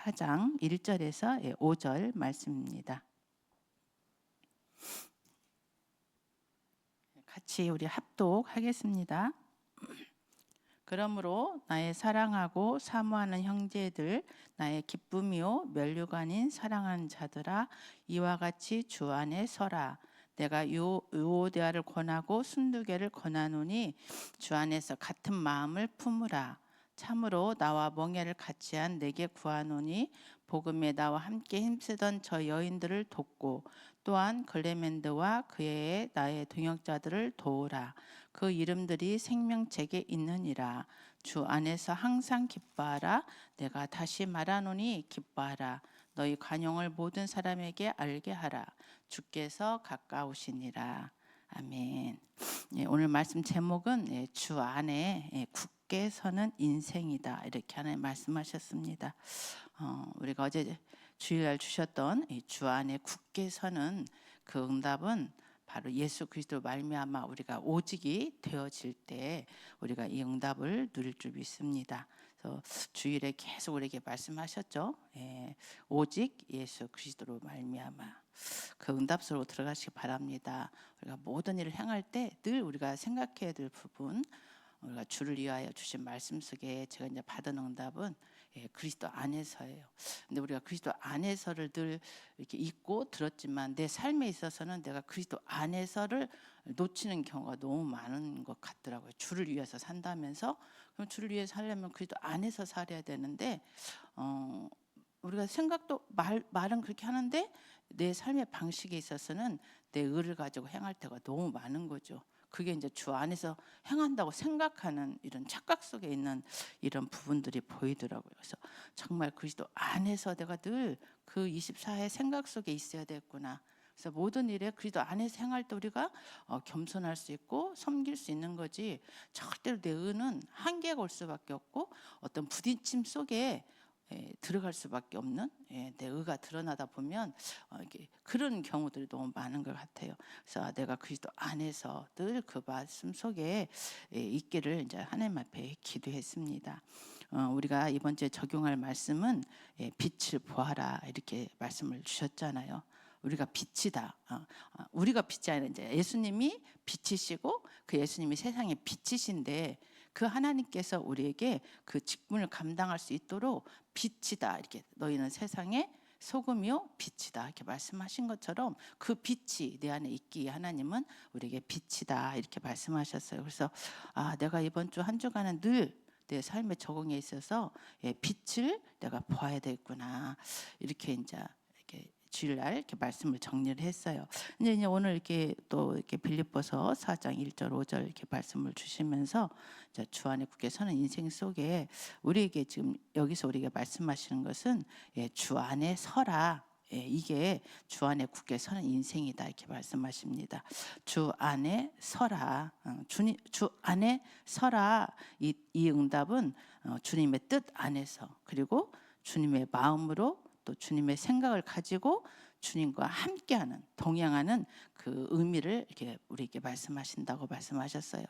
4장 1절에서 5절 말씀입니다. 같이 우리 합독하겠습니다. 그러므로 나의 사랑하고 사모하는 형제들 나의 기쁨이요 면류관인 사랑하는 자들아 이와 같이 주 안에 서라 내가 요 요오데아를 권하고 순두개를 권하노니 주 안에서 같은 마음을 품으라 참으로 나와 멍에를 같이 한 내게 구하노니 복음에 나와 함께 힘쓰던 저 여인들을 돕고 또한 글레멘드와 그의 나의 동역자들을 도우라. 그 이름들이 생명책에 있느니라. 주 안에서 항상 기뻐하라. 내가 다시 말하노니 기뻐하라. 너희 관용을 모든 사람에게 알게 하라. 주께서 가까우시니라 오늘 말씀 제목은 예, 주 안에 예, 굳게 서는 인생이다 이렇게 하나님 말씀하셨습니다. 어, 우리가 어제 주일날 주셨던 이주 안에 굳게 서는 그 응답은 바로 예수 그리스도 말미암아 우리가 오직이 되어질 때 우리가 이 응답을 누릴 줄 믿습니다. 그래서 주일에 계속 우리에게 말씀하셨죠. 예, 오직 예수 그리스도로 말미암아 그 응답 속으로 들어가시기 바랍니다. 우리가 모든 일을 행할 때 늘 우리가 생각해야 될 부분 우리가 주를 위하여 주신 말씀 속에 제가 이제 받은 응답은 예, 그리스도 안에서예요. 근데 우리가 그리스도 안에서를 늘 이렇게 읽고 들었지만 내 삶에 있어서는 내가 그리스도 안에서를 놓치는 경우가 너무 많은 것 같더라고요. 주를 위해서 산다면서 그럼 주를 위해서 살려면 그리스도 안에서 살아야 되는데 어, 우리가 생각도 말 말은 그렇게 하는데 내 삶의 방식에 있어서는 내 의를 가지고 행할 때가 너무 많은 거죠. 그게 이제 주 안에서 행한다고 생각하는 이런 착각 속에 있는 이런 부분들이 보이더라고요. 그래서 정말 그리스도 안에서 내가 늘 그 24의 생각 속에 있어야 되겠구나. 그래서 모든 일에 그리스도 안에서 행할 때 우리가 어, 겸손할 수 있고 섬길 수 있는 거지 절대로 내 의는 한계가 올 수밖에 없고 어떤 부딪힘 속에 예, 들어갈 수밖에 없는 예, 내 의가 드러나다 보면 어, 이게 그런 경우들이 너무 많은 것 같아요. 그래서 아, 내가 그리스도 안에서 늘 그 말씀 속에 예, 있기를 이제 하나님 앞에 기도했습니다. 어, 우리가 이번 주에 적용할 말씀은 예, 빛을 보아라 이렇게 말씀을 주셨잖아요. 우리가 빛이다. 어, 어, 우리가 빛이 아니라 이제 예수님이 빛이시고 그 예수님이 세상의 빛이신데 그 하나님께서 우리에게 그 직분을 감당할 수 있도록 빛이다 이렇게 너희는 세상의 소금이요 빛이다 이렇게 말씀하신 것처럼 그 빛이 내 안에 있기에 하나님은 우리에게 빛이다 이렇게 말씀하셨어요. 그래서 아 내가 이번 주 한 주간은 늘 내 삶의 적응에 있어서 예, 빛을 내가 보아야 되겠구나 이렇게 이제 주일날 이렇게 말씀을 정리를 했어요. 이제 오늘 이렇게 또 이렇게 빌립보서 4장 1절 5절 이렇게 말씀을 주시면서 주 안에 굳게 서는 인생 속에 우리에게 지금 여기서 우리에게 말씀하시는 것은 예, 주 안에 서라. 예, 이게 주 안에 굳게 서는 인생이다 이렇게 말씀하십니다. 주 안에 서라. 어, 주님 주 안에 서라. 이, 이 응답은 어, 주님의 뜻 안에서 그리고 주님의 마음으로 또 주님의 생각을 가지고 주님과 함께하는 동행하는 그 의미를 이렇게 우리에게 말씀하신다고 말씀하셨어요.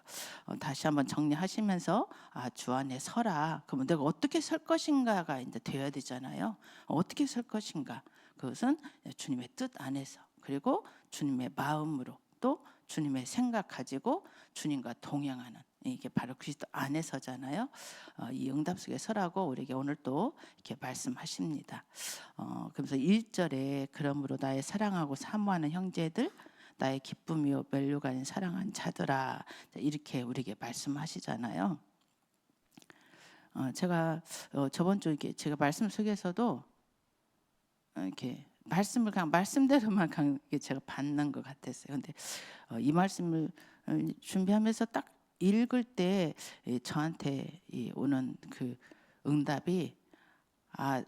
어, 다시 한번 정리하시면서 아, 주 안에 서라. 그러면 내가 어떻게 설 것인가가 이제 되어야 되잖아요. 어, 어떻게 설 것인가? 그것은 주님의 뜻 안에서 그리고 주님의 마음으로 또 주님의 생각 가지고 주님과 동행하는 이게 바로 그리스도 안에서잖아요. 어, 이 응답 속에 서라고 우리에게 오늘 또 이렇게 말씀하십니다. 어, 그래서 1절에 그러므로 나의 사랑하고 사모하는 형제들 나의 기쁨이요 멸류관인 사랑한 자들아 이렇게 우리에게 말씀하시잖아요. 어, 제가 어, 저번 주 이렇게 제가 말씀 속에서도 어, 이렇게 말씀을 그냥 말씀대로만 그냥 제가 받는 것 같았어요. 근데 어, 이 말씀을 어, 준비하면서 딱 읽을 때 이, 저한테 이 오는 그 응답이 아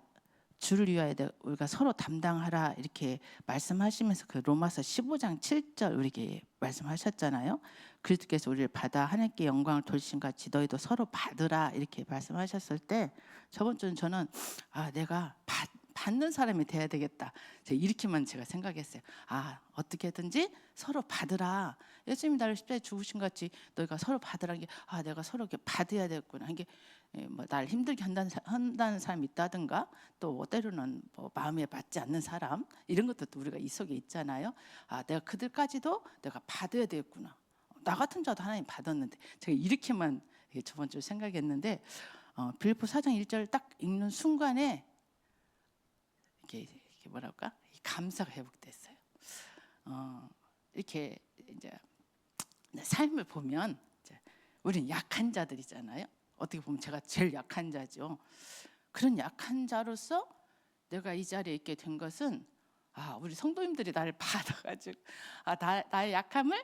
주를 위하여 내- 우리가 서로 담당하라 이렇게 말씀하시면서 그 로마서 15장 7절 우리에게 말씀하셨잖아요. 그리스도께서 우리를 받아 하나님께 영광을 돌신 같이 너희도 서로 받으라 이렇게 말씀하셨을 때 저번 주는 저는 아 내가 받 받는 사람이 돼야 되겠다. 제가 이렇게만 제가 생각했어요. 아 어떻게든지 서로 받으라. 예수님이 나를 십자가에 죽으신 것 같이 너희가 서로 받으라. 게아 내가 서로 이렇게 받아야 되겠구나. 이게 예, 뭐날 힘들게 한다는, 사- 한다는 사람이 있다든가 또 때로는 뭐 마음에 맞지 않는 사람 이런 것도 또 우리가 이 속에 있잖아요. 아 내가 그들까지도 내가 받아야 되겠구나. 나 같은 자도 하나님 받았는데 제가 이렇게만 예, 저번 주에 생각했는데 어, 빌립보 4장 1절 딱 읽는 순간에 이게, 이게 뭐랄까 이 감사가 회복됐어요. 어, 이렇게 이제 삶을 보면 이제 우리는 약한 자들이잖아요. 어떻게 보면 제가 제일 약한 자죠. 그런 약한 자로서 내가 이 자리에 있게 된 것은 아 우리 성도님들이 나를 받아가지고 아 나, 나의 약함을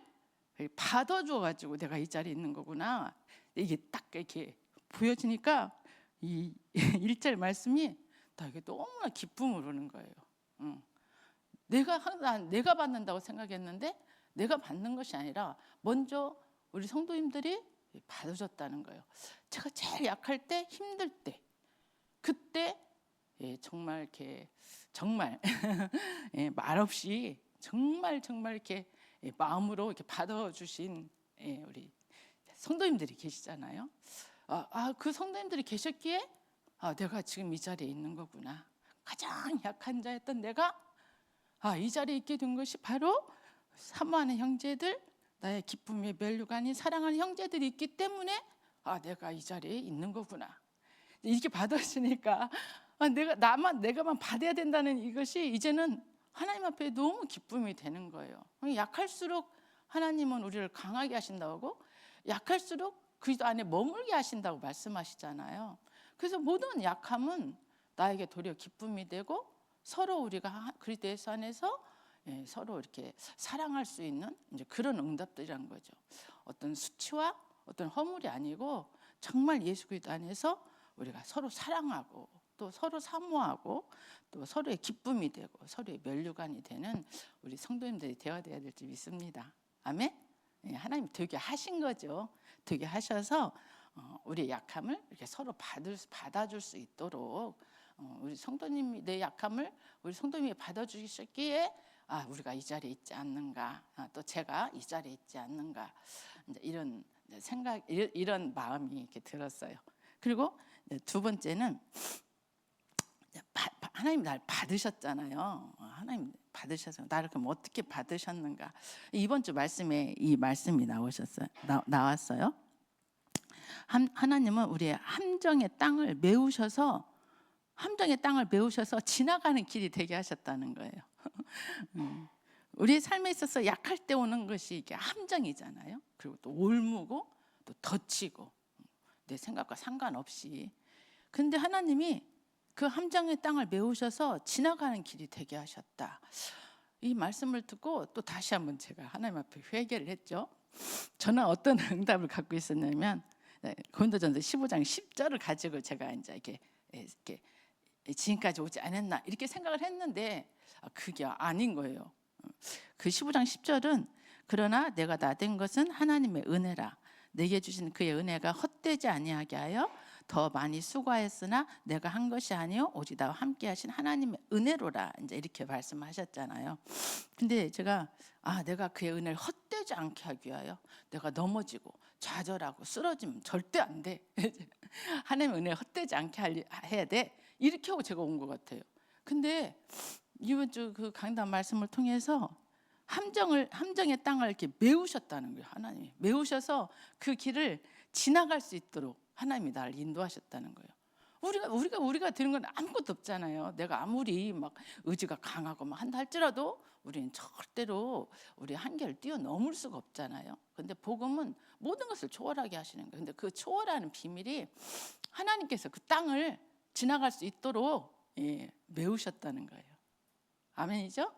받아줘가지고 내가 이 자리에 있는 거구나 이게 딱 이렇게 보여지니까 이 일절 말씀이 나에게 너무나 기쁨을 오는 거예요. 응. 내가 항상 내가 받는다고 생각했는데 내가 받는 것이 아니라 먼저 우리 성도님들이 받아줬다는 거예요. 제가 제일 약할 때 힘들 때 그때 예, 정말 이렇게 정말 예, 말없이 정말 정말 이렇게 예, 마음으로 이렇게 받아주신 예, 우리 성도님들이 계시잖아요. 아, 아, 그 성도님들이 계셨기에 아, 내가 지금 이 자리에 있는 거구나. 가장 약한 자였던 내가 아, 이 자리에 있게 된 것이 바로 사모하는 형제들, 나의 기쁨의 멸류가 아닌 사랑하는 형제들이 있기 때문에 아, 내가 이 자리에 있는 거구나. 이렇게 받았으니까 아, 내가 나만 내가만 받아야 된다는 이것이 이제는 하나님 앞에 너무 기쁨이 되는 거예요. 약할수록 하나님은 우리를 강하게 하신다고 약할수록 그리스도 안에 머물게 하신다고 말씀하시잖아요. 그래서 모든 약함은 나에게 도리어 기쁨이 되고 서로 우리가 하- 그리스도 예수 안에서 예, 서로 이렇게 사랑할 수 있는 이제 그런 응답들이란 거죠. 어떤 수치와 어떤 허물이 아니고 정말 예수 그리스도 안에서 우리가 서로 사랑하고 또 서로 사모하고 또 서로의 기쁨이 되고 서로의 면류관이 되는 우리 성도님들이 되어야 될지 믿습니다. 아멘. 예, 하나님 되게 하신 거죠. 되게 하셔서 어, 우리의 약함을 이렇게 서로 받을 수- 받아줄 수 있도록 어, 우리 성도님이 내 약함을 우리 성도님이 받아주셨기에 아 우리가 이 자리에 있지 않는가 아, 또 제가 이 자리에 있지 않는가 이런 생각 이런, 마음이 이렇게 들었어요. 그리고 두 번째는 하나님 날 받으셨잖아요. 어, 하나님 받으셔서 나를 그럼 어떻게 받으셨는가? 이번 주 말씀에 이 말씀이 나오셨어요. 나, 나왔어요. 한, 하나님은 우리의 함정의 땅을 메우셔서 함정의 땅을 메우셔서 지나가는 길이 되게 하셨다는 거예요. 음. 우리의 삶에 있어서 약할 때 오는 것이 이게 함정이잖아요. 그리고 또 올무고 또 덧치고 내 생각과 상관없이. 근데 하나님이 그 함정의 땅을 메우셔서 지나가는 길이 되게 하셨다. 이 말씀을 듣고 또 다시 한번 제가 하나님 앞에 회개를 했죠. 저는 어떤 응답을 갖고 있었냐면 네, 고린도전서 15장 10절을 가지고 제가 이제 이렇게 예, 이렇게 지금까지 오지 않았나 이렇게 생각을 했는데 아, 그게 아닌 거예요. 그 15장 10절은 그러나 내가 나 된 것은 하나님의 은혜라 내게 주신 그의 은혜가 헛되지 아니하게 하여 더 많이 수고하였으나 내가 한 것이 아니요 오직 나와 함께 하신 하나님의 은혜로라 이제 이렇게 말씀하셨잖아요. 근데 제가 아 내가 그의 은혜를 헛되지 않게 하기 위하여 내가 넘어지고 좌절하고 쓰러지면 절대 안 돼. 하나님의 은혜를 헛되지 않게 해야 돼. 이렇게 하고 제가 온 것 같아요. 근데 이번 주 그 강단 말씀을 통해서 함정을 함정의 땅을 이렇게 메우셨다는 거예요. 하나님이 메우셔서 그 길을 지나갈 수 있도록 하나님이 나를 인도하셨다는 거예요. 우리가 우리가 우리가 드는 건 아무것도 없잖아요. 내가 아무리 막 의지가 강하고 막 한다 할지라도 우리는 절대로 우리 한계를 뛰어넘을 수가 없잖아요. 근데 복음은 모든 것을 초월하게 하시는 거예요. 근데 그 초월하는 비밀이 하나님께서 그 땅을 지나갈 수 있도록 예, 메우셨다는 거예요. 아멘이죠?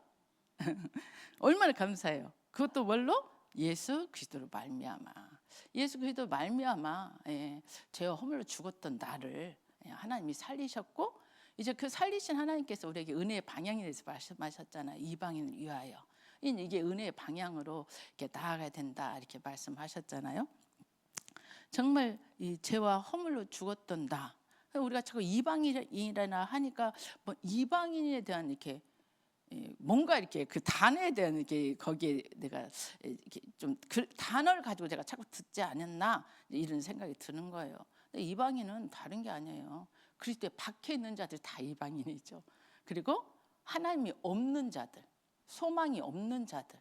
얼마나 감사해요. 그것도 뭘로? 예수 그리스도로 말미암아. 예수 그리스도 말미암아 예, 죄와 허물로 죽었던 나를 예, 하나님이 살리셨고 이제 그 살리신 하나님께서 우리에게 은혜의 방향에 대해서 말씀하셨잖아요. 이방인을 위하여. 이- 이게 은혜의 방향으로 이렇게 나아가야 된다 이렇게 말씀하셨잖아요. 정말 이 죄와 허물로 죽었던 나 우리가 자꾸 이방인이라 하니까 뭐 이방인에 대한 이렇게 예, 뭔가 이렇게 그 단어에 대한 이렇게 거기에 내가 이렇게 좀 그 단어를 가지고 제가 자꾸 듣지 않았나 이런 생각이 드는 거예요. 이방인은 다른 게 아니에요. 그리스도에 박혀 있는 자들 다 이방인이죠. 그리고 하나님이 없는 자들, 소망이 없는 자들,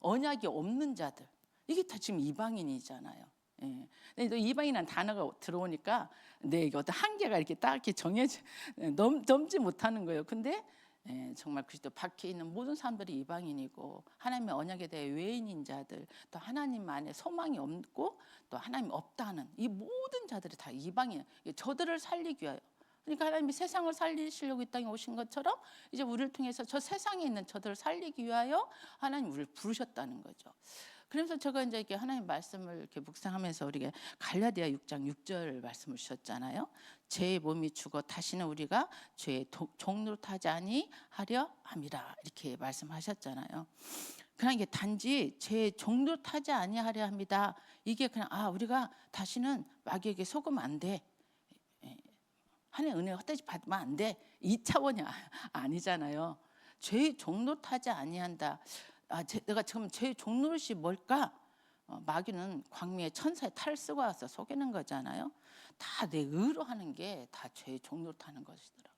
언약이 없는 자들 이게 다 지금 이방인이잖아요. 예. 근데 또 이방인이라는 단어가 들어오니까 내 어떤 한계가 이렇게 딱 이렇게 정해져 넘, 넘지 못하는 거예요. 근데 예, 정말 그리스도 박혀 있는 모든 사람들이 이방인이고 하나님의 언약에 대해 외인인 자들 또 하나님 안에 소망이 없고 또 하나님 없다는 이 모든 자들이 다 이방인 저들을 살리기 위하여 그러니까 하나님이 세상을 살리시려고 이 땅에 오신 것처럼 이제 우리를 통해서 저 세상에 있는 저들을 살리기 위하여 하나님 우리를 부르셨다는 거죠. 그래서 제가 이제 이렇게 하나님 말씀을 이렇게 묵상하면서 우리가 갈라디아 6장 6절 말씀을 주셨잖아요. 죄의 몸이 죽어 다시는 우리가 죄의 도- 종로로 타지 아니 하려 함이라 이렇게 말씀하셨잖아요. 그냥 이게 단지 죄의 종로로 타지 아니하려 합니다. 이게 그냥 아 우리가 다시는 마귀에게 속으면 안 돼. 예, 하나님 은혜 헛되이 받으면 안 돼. 이 차원이 아- 아니잖아요. 죄의 종로 타지 아니한다. 아, 제, 내가 지금 죄의 종로릇이 뭘까? 어, 마귀는 광미의 천사의 탈을 쓰고 와서 속이는 거잖아요. 다 내 의로 하는 게 다 죄의 종로 타는 것이더라.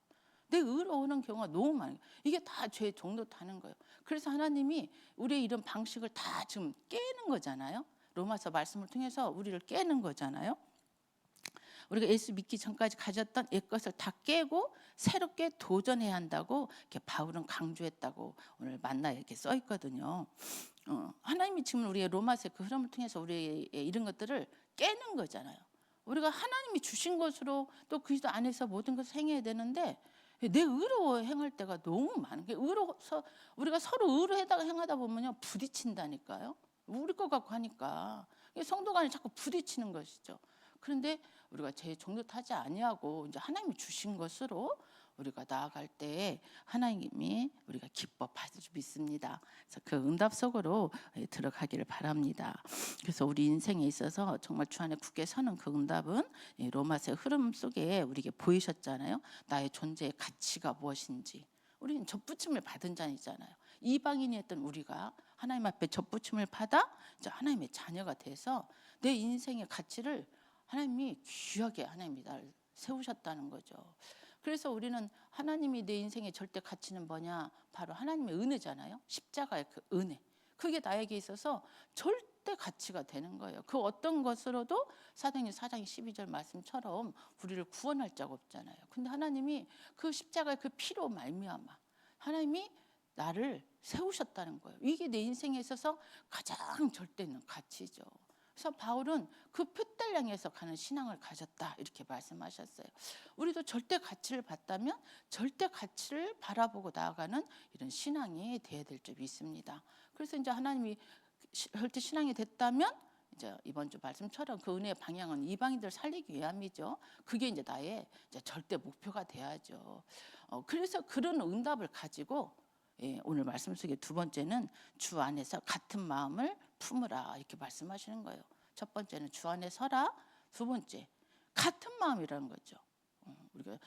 내 의로 오는 경우가 너무 많아요. 이게 다 죄의 종로 타는 거예요. 그래서 하나님이 우리의 이런 방식을 다 지금 깨는 거잖아요. 로마서 말씀을 통해서 우리를 깨는 거잖아요. 우리가 예수 믿기 전까지 가졌던 옛 것을 다 깨고 새롭게 도전해야 한다고 이렇게 바울은 강조했다고 오늘 만나 이렇게 써 있거든요. 어, 하나님이 지금 우리의 로마서의 그 흐름을 통해서 우리의 이런 것들을 깨는 거잖아요. 우리가 하나님이 주신 것으로 또 그리스도 안에서 모든 것을 행해야 되는데 내 의로 행할 때가 너무 많은 게 의로서 우리가 서로 의로에다가 행하다 보면요 부딪힌다니까요. 우리 것 갖고 하니까 성도 간에 자꾸 부딪히는 것이죠. 그런데 우리가 제 종도 타지 아니하고 이제 하나님이 주신 것으로 우리가 나아갈 때 하나님이 우리가 기뻐 받을 줄 믿습니다. 그래서 그 응답 속으로 예, 들어가기를 바랍니다. 그래서 우리 인생에 있어서 정말 주 안에 굳게 서는 그 응답은 예, 로마서의 흐름 속에 우리에게 보이셨잖아요. 나의 존재의 가치가 무엇인지. 우리는 접붙임을 받은 자이잖아요. 이방인이었던 우리가 하나님 앞에 접붙임을 받아 하나님의 자녀가 돼서 내 인생의 가치를 하나님이 귀하게 하나님이 날 세우셨다는 거죠. 그래서 우리는 하나님이 내 인생의 절대 가치는 뭐냐? 바로 하나님의 은혜잖아요. 십자가의 그 은혜. 그게 나에게 있어서 절대 가치가 되는 거예요. 그 어떤 것으로도 사도행 4장 12절 말씀처럼 우리를 구원할 자가 없잖아요. 근데 하나님이 그 십자가의 그 피로 말미암아 하나님이 나를 세우셨다는 거예요. 이게 내 인생에 있어서 가장 절대 있는 가치죠. 그래서 바울은 그 표대를 향해서 가는 신앙을 가졌다 이렇게 말씀하셨어요. 우리도 절대 가치를 봤다면 절대 가치를 바라보고 나아가는 이런 신앙이 돼야 될 줄 믿습니다. 그래서 이제 하나님이 시- 절대 신앙이 됐다면 이제 이번 주 말씀처럼 그 은혜의 방향은 이방인들 살리기 위함이죠. 그게 이제 나의 이제 절대 목표가 돼야죠. 어, 그래서 그런 응답을 가지고 예, 오늘 말씀 속에 두 번째는 주 안에서 같은 마음을 품으라 이렇게 말씀하시는 거예요. 첫 번째는 주 안에 서라. 두 번째 같은 마음이라는 거죠. 어, 우리가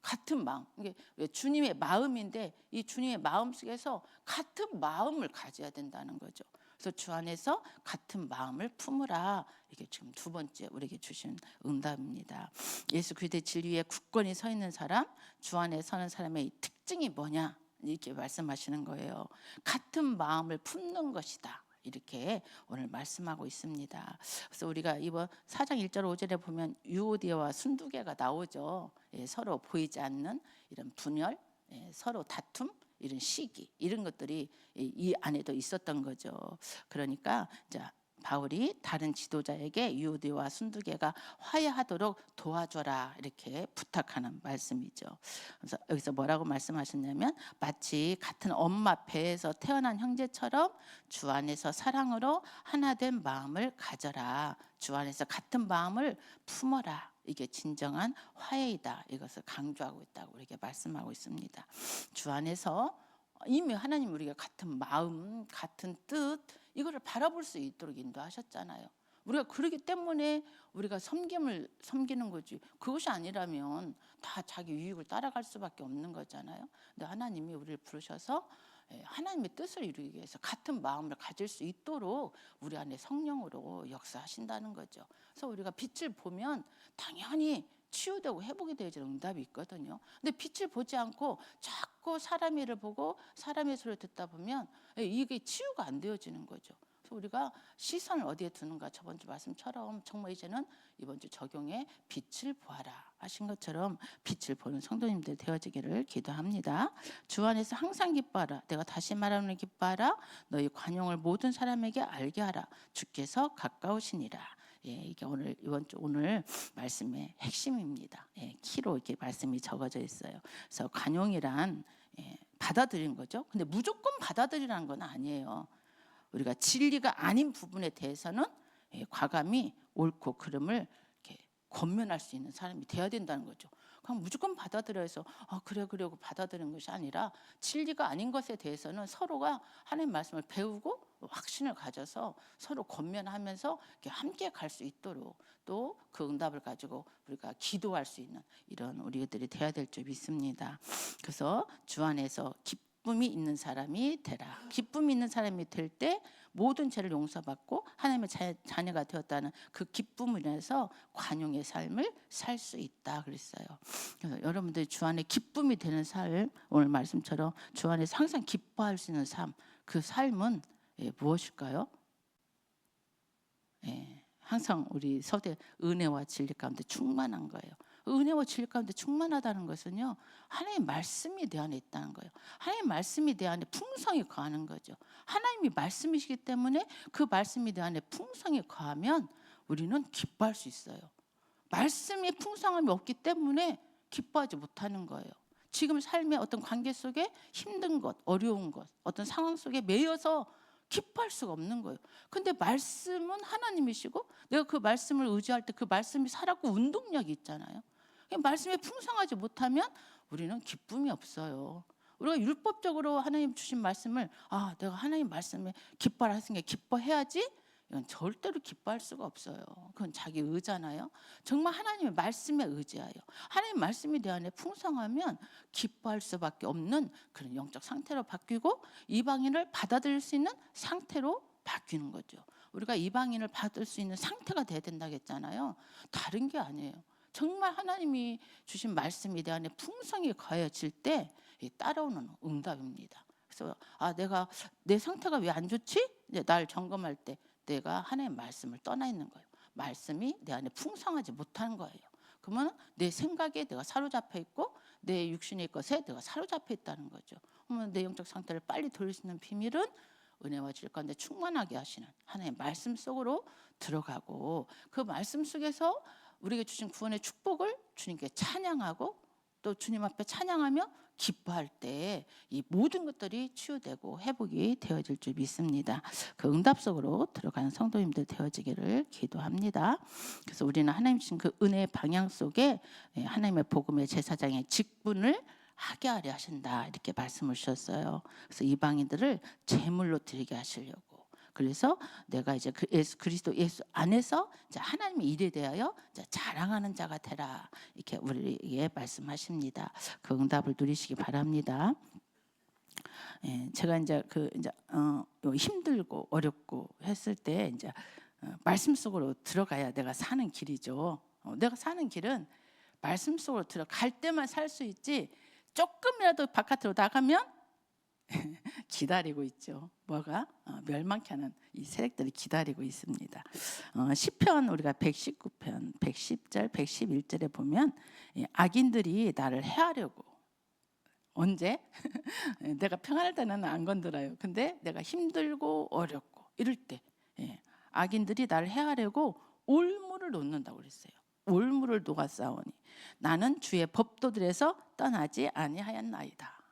같은 마음 이게 왜 주님의 마음인데 이 주님의 마음 속에서 같은 마음을 가져야 된다는 거죠. 그래서 주 안에서 같은 마음을 품으라 이게 지금 두 번째 우리에게 주신 응답입니다. 예수 그리스도의 진리에 굳건히 서 있는 사람, 주 안에 서는 사람의 이 특징이 뭐냐 이렇게 말씀하시는 거예요. 같은 마음을 품는 것이다. 이렇게 오늘 말씀하고 있습니다. 그래서 우리가 이번 4장 1절 5절에 보면 유오디아와 순두개가 나오죠. 예, 서로 보이지 않는 이런 분열, 예, 서로 다툼, 이런 시기 이런 것들이 이, 이 안에도 있었던 거죠. 그러니까 자 바울이 다른 지도자에게 유오디와 순두개가 화해하도록 도와줘라 이렇게 부탁하는 말씀이죠. 그래서 여기서 뭐라고 말씀하셨냐면 마치 같은 엄마 배에서 태어난 형제처럼 주 안에서 사랑으로 하나된 마음을 가져라. 주 안에서 같은 마음을 품어라. 이게 진정한 화해이다. 이것을 강조하고 있다고 우리에게 말씀하고 있습니다. 주 안에서 이미 하나님 우리가 같은 마음, 같은 뜻 이거를 바라볼 수 있도록 인도하셨잖아요. 우리가 그러기 때문에 우리가 섬김을 섬기는 거지. 그것이 아니라면 다 자기 유익을 따라갈 수밖에 없는 거잖아요. 근데 하나님이 우리를 부르셔서 예, 하나님의 뜻을 이루기 위해서 같은 마음을 가질 수 있도록 우리 안에 성령으로 역사하신다는 거죠. 그래서 우리가 빛을 보면 당연히 치유되고 회복이 되어지는 응답이 있거든요. 근데 빛을 보지 않고 자꾸 사람의 일을 보고 사람의 소리를 듣다 보면 예, 이게 치유가 안 되어지는 거죠. 그래서 우리가 시선을 어디에 두는가 저번 주 말씀처럼 정말 이제는 이번 주 적용에 빛을 보아라 하신 것처럼 빛을 보는 성도님들 되어지기를 기도합니다. 주 안에서 항상 기뻐하라. 내가 다시 말하는 기뻐하라. 너희 관용을 모든 사람에게 알게 하라. 주께서 가까우시니라. 예, 이게 오늘 이번 주 오늘 말씀의 핵심입니다. 예, 키로 이렇게 말씀이 적어져 있어요. 그래서 관용이란 예, 받아들이는 거죠. 근데 무조건 받아들이라는 건 아니에요. 우리가 진리가 아닌 부분에 대해서는 예, 과감히 옳고 그름을 이렇게 권면할 수 있는 사람이 돼야 된다는 거죠. 그냥 무조건 받아들여서 아 그래 그래고 받아들이는 것이 아니라 진리가 아닌 것에 대해서는 서로가 하나님 말씀을 배우고 확신을 가져서 서로 권면하면서 함께 갈 수 있도록 또 그 응답을 가지고 우리가 기도할 수 있는 이런 우리들이 돼야 될 줄 믿습니다. 그래서 주 안에서 기쁨이 있는 사람이 되라. 기쁨이 있는 사람이 될 때 모든 죄를 용서받고 하나님의 자, 자녀가 되었다는 그 기쁨을 인해서 관용의 삶을 살 수 있다 그랬어요. 그래서 여러분들 주 안에 기쁨이 되는 삶 오늘 말씀처럼 주 안에서 항상 기뻐할 수 있는 삶 그 삶은 예, 무엇일까요? 예, 항상 우리 서대 은혜와 진리 가운데 충만한 거예요. 은혜와 진리 가운데 충만하다는 것은요 하나님 말씀이 내 안에 있다는 거예요. 하나님 말씀이 내 안에 풍성히 거하는 거죠. 하나님이 말씀이시기 때문에 그 말씀이 내 안에 풍성히 거하면 우리는 기뻐할 수 있어요. 말씀이 풍성함이 없기 때문에 기뻐하지 못하는 거예요. 지금 삶의 어떤 관계 속에 힘든 것, 어려운 것, 어떤 상황 속에 매여서 기뻐할 수가 없는 거예요. 근데 말씀은 하나님이시고 내가 그 말씀을 의지할 때 그 말씀이 살았고 운동력이 있잖아요. 말씀이 풍성하지 못하면 우리는 기쁨이 없어요. 우리가 율법적으로 하나님 주신 말씀을 아 내가 하나님 말씀에 기뻐할 수 있게 기뻐해야지 이건 절대로 기뻐할 수가 없어요. 그건 자기 의잖아요. 정말 하나님의 말씀에 의지하여 하나님 말씀이 내 안에 풍성하면 기뻐할 수밖에 없는 그런 영적 상태로 바뀌고 이방인을 받아들일 수 있는 상태로 바뀌는 거죠. 우리가 이방인을 받을 수 있는 상태가 돼야 된다고 했잖아요. 다른 게 아니에요. 정말 하나님이 주신 말씀이 내 안에 풍성히 거해질 때 따라오는 응답입니다. 그래서 아 내가 내 상태가 왜 안 좋지? 날 점검할 때 내가 하나님 말씀을 떠나 있는 거예요. 말씀이 내 안에 풍성하지 못한 거예요. 그러면 내 생각에 내가 사로잡혀 있고 내 육신의 것에 내가 사로잡혀 있다는 거죠. 그러면 내 영적 상태를 빨리 돌릴 수 있는 비밀은 은혜와 질 가운데 충만하게 하시는 하나님의 말씀 속으로 들어가고 그 말씀 속에서 우리에게 주신 구원의 축복을 주님께 찬양하고 또 주님 앞에 찬양하며 기뻐할 때 이 모든 것들이 치유되고 회복이 되어질 줄 믿습니다. 그 응답 속으로 들어가는 성도님들 되어지기를 기도합니다. 그래서 우리는 하나님 주신 그 은혜의 방향 속에 예, 하나님의 복음의 제사장의 직분을 하게 하려 하신다 이렇게 말씀을 주셨어요. 그래서 이방인들을 제물로 드리게 하시려고. 그래서 내가 이제 그 그리스도 예수 안에서 이제 하나님의 일에 대하여 자랑하는 자가 되라 이렇게 우리에게 말씀하십니다. 그 응답을 누리시기 바랍니다. 예, 제가 이제 그 이제 어, 요 힘들고 어렵고 했을 때 이제 어, 말씀 속으로 들어가야 내가 사는 길이죠. 어, 내가 사는 길은 말씀 속으로 들어갈 때만 살 수 있지 조금이라도 바깥으로 나가면 기다리고 있죠. 뭐가 어, 멸망케 하는 이 세력들이 기다리고 있습니다. 어, 시편 우리가 119편 110절 111절에 보면 이 악인들이 나를 해하려고 언제 내가 평안할 때는 안 건드려요. 근데 내가 힘들고 어렵고 이럴 때 예, 악인들이 나를 해하려고 올무를 놓는다고 그랬어요. 올무를 녹아 싸우니 나는 주의 법도들에서 떠나지 아니하였나이다.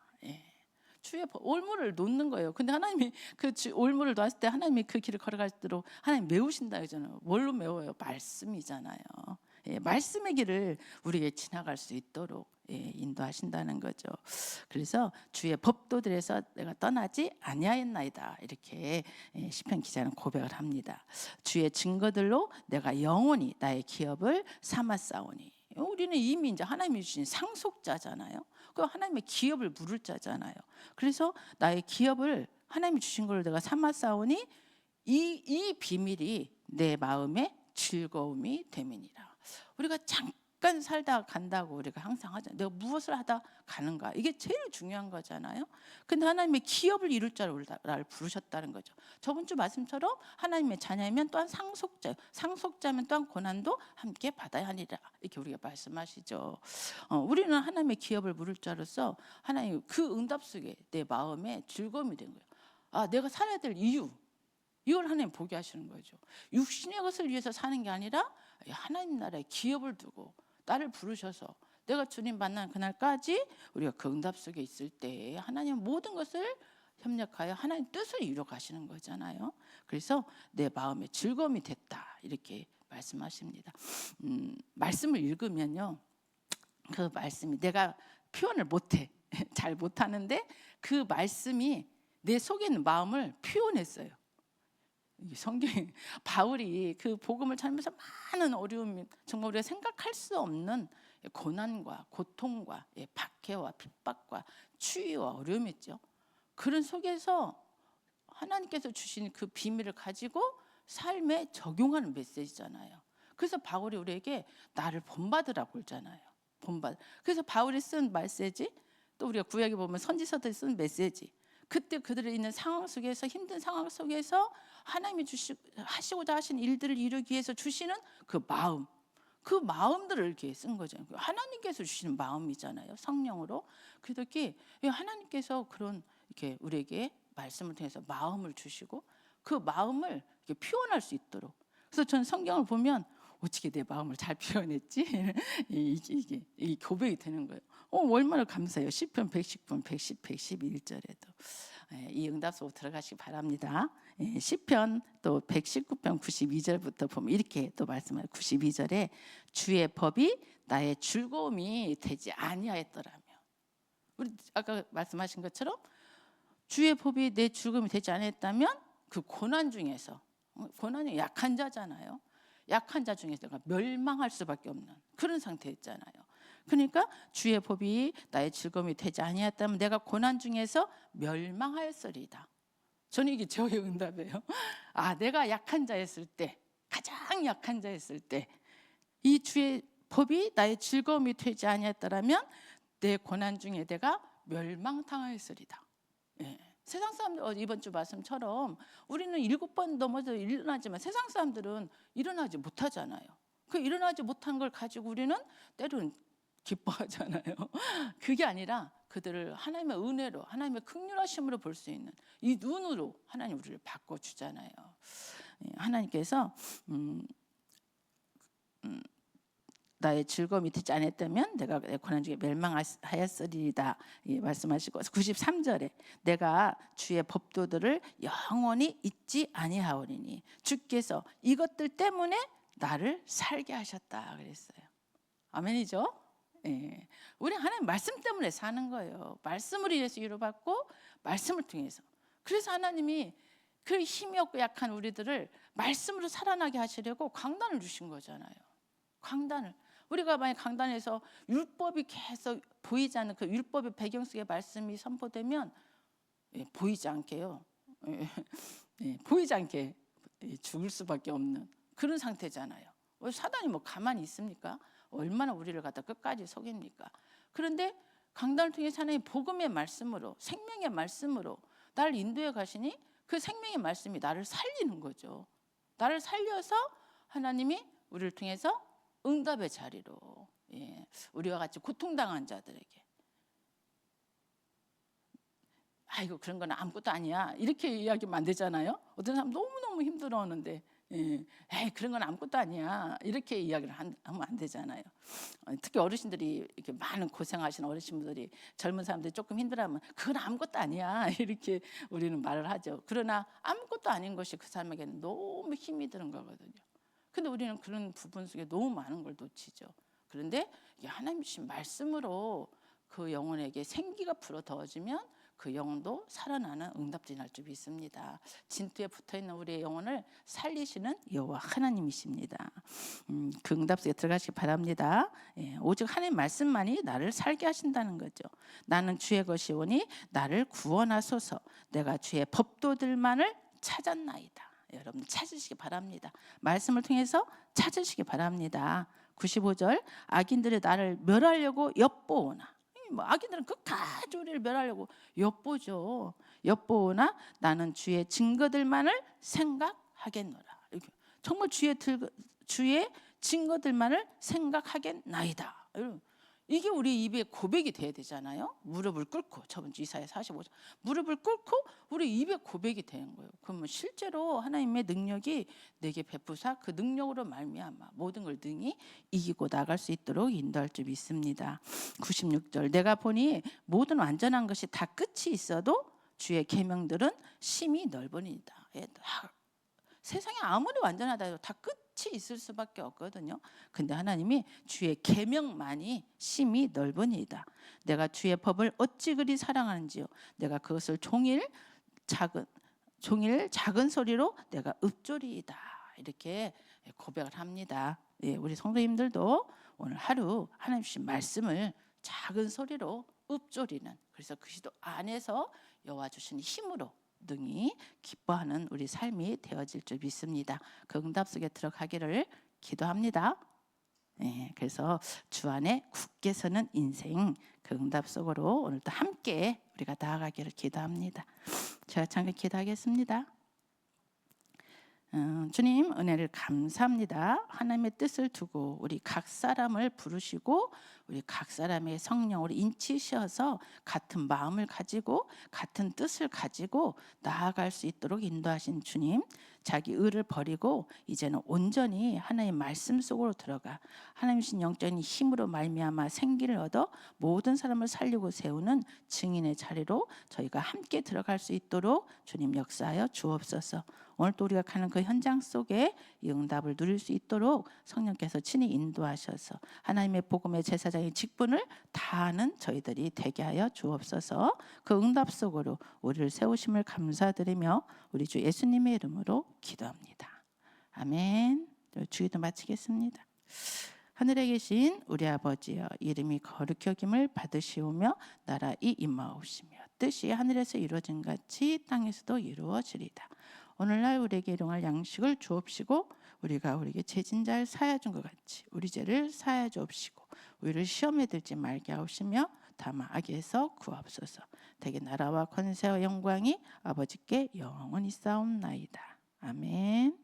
예. 주의 법- 올무를 놓는 거예요. 근데 하나님이 그 주- 올무를 놓았을 때 하나님이 그 길을 걸어갈 때로 하나님 메우신다 그러잖아요. 뭘로 메워요? 말씀이잖아요. 예, 말씀의 길을 우리에게 지나갈 수 있도록 예, 인도하신다는 거죠. 그래서 주의 법도들에서 내가 떠나지 아니하였나이다 이렇게 예, 시편 기자는 고백을 합니다. 주의 증거들로 내가 영원히 나의 기업을 삼았사오니 우리는 이미 이제 하나님이 주신 상속자잖아요. 그 하나님의 기업을 물을 자잖아요. 그래서 나의 기업을 하나님이 주신 걸 내가 삼았사오니 이, 이 비밀이 내 마음의 즐거움이 됨이니라. 우리가 잠깐 살다 간다고 우리가 항상 하잖아요. 내가 무엇을 하다 가는가. 이게 제일 중요한 거잖아요. 근데 하나님의 기업을 이룰 자를 나를 부르셨다는 거죠. 저번 주 말씀처럼 하나님의 자녀이면 또한 상속자, 상속자면 또한 고난도 함께 받아야 하니라. 이렇게 우리가 말씀하시죠. 어, 우리는 하나님의 기업을 물을 자로서 하나님 그 응답 속에 내 마음에 즐거움이 된 거예요. 아, 내가 살아야 될 이유. 이걸 하나님 보게 하시는 거죠. 육신의 것을 위해서 사는 게 아니라 하나님 나라의 기업을 두고 나를 부르셔서 내가 주님 만난 그날까지 우리가 그 응답 속에 있을 때 하나님 모든 것을 협력하여 하나님 뜻을 이루어 가시는 거잖아요. 그래서 내 마음에 즐거움이 됐다 이렇게 말씀하십니다. 음, 말씀을 읽으면요, 그 말씀이 내가 표현을 못해 잘 못하는데 그 말씀이 내 속에 있는 마음을 표현했어요. 이 성경 바울이 그 복음을 전하면서 많은 어려움 정말 우리가 생각할 수 없는 고난과 고통과 예, 박해와 핍박과 추위와 어려움이 있죠. 그런 속에서 하나님께서 주신 그 비밀을 가지고 삶에 적용하는 메시지잖아요. 그래서 바울이 우리에게 나를 본받으라고 그러잖아요. 본받. 그래서 바울이 쓴 메시지 또 우리가 구약에 보면 선지서들이 쓴 메시지 그때 그들이 있는 상황 속에서 힘든 상황 속에서 하나님이 주시 하시고자 하신 일들을 이루기 위해서 주시는 그 마음, 그 마음들을 이렇게 쓴 거죠. 하나님께서 주시는 마음이잖아요. 성령으로. 그렇게 하나님께서 그런 이렇게 우리에게 말씀을 통해서 마음을 주시고 그 마음을 이렇게 표현할 수 있도록. 그래서 저는 성경을 보면 어떻게 내 마음을 잘 표현했지? 이게, 이게, 이게 고백이 되는 거예요. 어, 얼마나 감사해요. 10편 110분 110, 111절에도. 예, 이 응답 속 들어가시기 바랍니다. 예, 10편 또 119편 92절부터 보면 이렇게 또 말씀하요 92절에 주의 법이 나의 즐거움이 되지 아니하였더라며. 우리 아까 말씀하신 것처럼 주의 법이 내 즐거움이 되지 않았다면 그 고난 중에서 어, 고난이 약한 자잖아요. 약한 자 중에서 내가 멸망할 수밖에 없는 그런 상태였잖아요. 그러니까 주의 법이 나의 즐거움이 되지 아니었다면 내가 고난 중에서 멸망하였으리다. 저는 이게 저의 응답이에요. 아, 내가 약한 자였을 때, 가장 약한 자였을 때, 이 주의 법이 나의 즐거움이 되지 아니었더라면 내 고난 중에 내가 멸망당하였으리다. 예. 세상 사람들 어, 이번 주 말씀처럼 우리는 일곱 번 넘어서 일어나지만 세상 사람들은 일어나지 못하잖아요. 그 일어나지 못한 걸 가지고 우리는 때로는 기뻐하잖아요. 그게 아니라 그들을 하나님의 은혜로 하나님의 극률하심으로 볼 수 있는 이 눈으로 하나님 우리를 바꿔 주잖아요. 예, 하나님께서 음, 음, 나의 즐거움이 되지 않았다면 내가 내 고난 중에 멸망하였으리다 예, 말씀하시고 93절에 내가 주의 법도들을 영원히 잊지 아니하오리니 주께서 이것들 때문에 나를 살게 하셨다 그랬어요. 아멘이죠? 예. 우리 하나님 말씀 때문에 사는 거예요. 말씀을 위해서 위로받고 말씀을 통해서. 그래서 하나님이 그 힘이 없고 약한 우리들을 말씀으로 살아나게 하시려고 강단을 주신 거잖아요. 강단을. 우리가 만약 강단에서 율법이 계속 보이지 않는 그 율법의 배경 속에 말씀이 선포되면 예, 보이지 않게요. 예, 예, 보이지 않게 죽을 수밖에 없는 그런 상태잖아요. 사단이 뭐 가만히 있습니까? 얼마나 우리를 갖다 끝까지 속입니까? 그런데 강단을 통해 하나님 복음의 말씀으로 생명의 말씀으로 나를 인도해 가시니 그 생명의 말씀이 나를 살리는 거죠. 나를 살려서 하나님이 우리를 통해서 응답의 자리로 예, 우리와 같이 고통당한 자들에게 아이고 그런 건 아무것도 아니야 이렇게 이야기하면 안 되잖아요. 어떤 사람 너무 너무 힘들어하는데 예, 에이 그런 건 아무것도 아니야 이렇게 이야기를 하면 안 되잖아요. 어, 특히 어르신들이 이렇게 많은 고생하시는 어르신분들이 젊은 사람들이 조금 힘들어하면 그건 아무것도 아니야 이렇게 우리는 말을 하죠. 그러나 아무것도 아닌 것이 그 사람에게는 너무 힘이 드는 거거든요. 근데 우리는 그런 부분 속에 너무 많은 걸 놓치죠. 그런데 하나님 주신 말씀으로 그 영혼에게 생기가 불어 더워지면 그 영혼도 살아나는 응답들이 날 줄 믿습니다. 진토에 붙어 있는 우리의 영혼을 살리시는 여호와 하나님이십니다. 음, 그 응답 속에 들어가시기 바랍니다. 예, 오직 하나님 말씀만이 나를 살게 하신다는 거죠. 나는 주의 것이오니 나를 구원하소서. 내가 주의 법도들만을 찾았나이다. 여러분 찾으시기 바랍니다. 말씀을 통해서 찾으시기 바랍니다. 95절 악인들이 나를 멸하려고 엿보오나 이뭐 악인들은 끝까지 우리를 멸하려고 엿보죠. 엿보오나 나는 주의 증거들만을 생각하겠노라. 정말 주의 들, 주의 증거들만을 생각하겠나이다. 여러분, 이게 우리 입에 고백이 돼야 되잖아요. 무릎을 꿇고 저번 주 이사야 45장 무릎을 꿇고 우리 입에 고백이 되는 거예요. 그러면 실제로 하나님의 능력이 내게 베푸사 그 능력으로 말미암아 모든 걸 등이 이기고 나갈 수 있도록 인도할 줄 믿습니다. 96절 내가 보니 모든 완전한 것이 다 끝이 있어도 주의 계명들은 심히 넓으니이다. 예, 다 세상에 아무리 완전하다 해도 다 끝이 있을 수밖에 없거든요. 근데 하나님이 주의 계명만이 심히 넓으니이다. 내가 주의 법을 어찌 그리 사랑하는지요. 내가 그것을 종일 작은 종일 작은 소리로 내가 읊조리이다. 이렇게 고백을 합니다. 예, 우리 성도님들도 오늘 하루 하나님 말씀을 작은 소리로 읊조리는 그래서 그 시도 안에서 여호와 주신 힘으로 능히 기뻐하는 우리 삶이 되어질 줄 믿습니다. 그 응답 속에 들어가기를 기도합니다. 네, 그래서 주 안에 굳게 서는 인생 그 응답 속으로 오늘도 함께 우리가 나아가기를 기도합니다. 제가 잠깐 기도하겠습니다. 음, 주님 은혜를 감사합니다. 하나님의 뜻을 두고 우리 각 사람을 부르시고 우리 각 사람의 성령으로 인치셔서 같은 마음을 가지고 같은 뜻을 가지고 나아갈 수 있도록 인도하신 주님 자기 의를 버리고 이제는 온전히 하나님의 말씀 속으로 들어가 하나님신 영적인 힘으로 말미암아 생기를 얻어 모든 사람을 살리고 세우는 증인의 자리로 저희가 함께 들어갈 수 있도록 주님 역사하여 주옵소서. 오늘 또 우리가 가는 그 현장 속에 이 응답을 누릴 수 있도록 성령께서 친히 인도하셔서 하나님의 복음의 제사장의 직분을 다하는 저희들이 되게 하여 주옵소서. 그 응답 속으로 우리를 세우심을 감사드리며 우리 주 예수님의 이름으로 기도합니다. 아멘. 주기도 마치겠습니다. 하늘에 계신 우리 아버지여 이름이 거룩히 여김을 받으시오며 나라이 임하옵시며 뜻이 하늘에서 이루어진 같이 땅에서도 이루어지리다. 오늘날 우리에게 일용할 양식을 주옵시고 우리가 우리에게 죄진 자를 사하여 준것 같이 우리 죄를 사하여 주옵시고 우리를 시험에 들지 말게 하옵시며 다만 악에서 구하옵소서. 대개 나라와 권세와 영광이 아버지께 영원히 싸움나이다. 아멘.